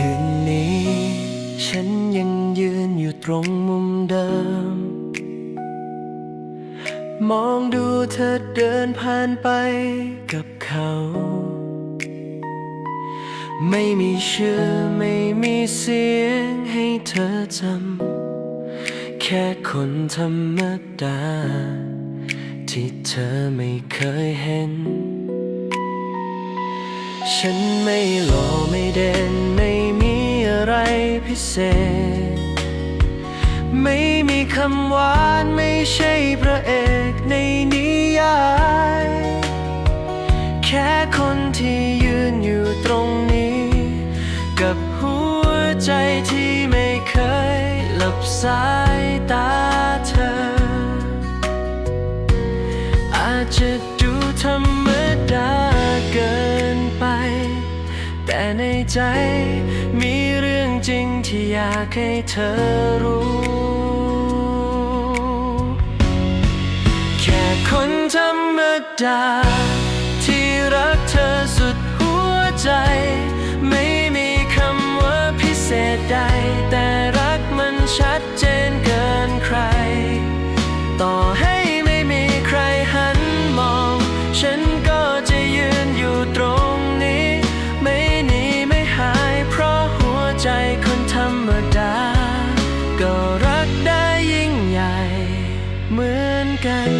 คืนนี้ ฉันยังยืนอยู่ตรงมุมเดิม มองดูเธอเดินผ่านไปกับเขา ไม่มีชื่อไม่มีเสียงให้เธอจำ แค่คนธรรมดา ที่เธอไม่เคยเห็น ฉันไม่หล่อไม่เด่น พิเศษ ไม่มีคำหวานไม่ใช่พระเอกในนิยาย แค่คนที่ยืนอยู่ตรงนี้ กับหัวใจที่ไม่เคยหลับสายตาเธอ อาจจะดูธรรมดาเกินไป แต่ในใจมีเรื่อง จริงที่อยากให้เธอรู้ แค่คนธรรมดา รักได้ยิ่งใหญ่เหมือนกัน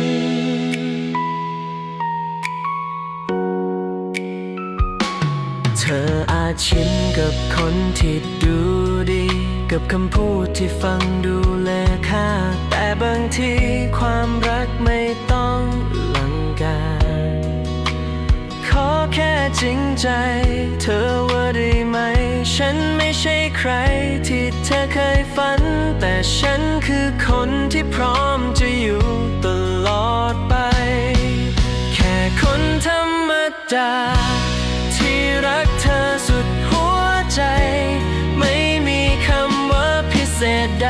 เธออาจชินกับคนที่ดูดี กับคำพูดที่ฟังดูแลค่า แต่บางทีความรักไม่ต้องลังการขอแค่จริงใจ เธอว่าได้ไหม ฉันไม่ใช่ใครที่เธอเคย ฝัน แต่ฉันคือคนที่พร้อมจะอยู่ตลอดไป แค่คนธรรมดา ที่รักเธอสุดหัวใจ ไม่มีคำว่าพิเศษใด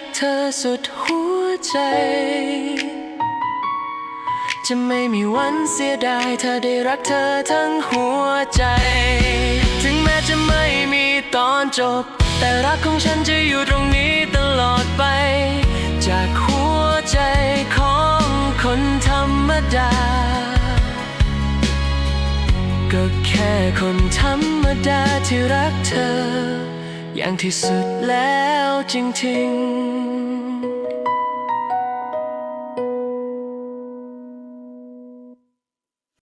กเธอสุดหัวใจ จะไม่มีวันเสียดายเธอได้รักเธอทั้งหัวใจ ถึงแม้จะไม่มีตอนจบ แต่รักของฉันจะอยู่ตรงนี้ตลอดไป จากหัวใจของคนธรรมดา ก็แค่คนธรรมดาที่รักเธอ อย่างที่สุดแล้วจริงๆ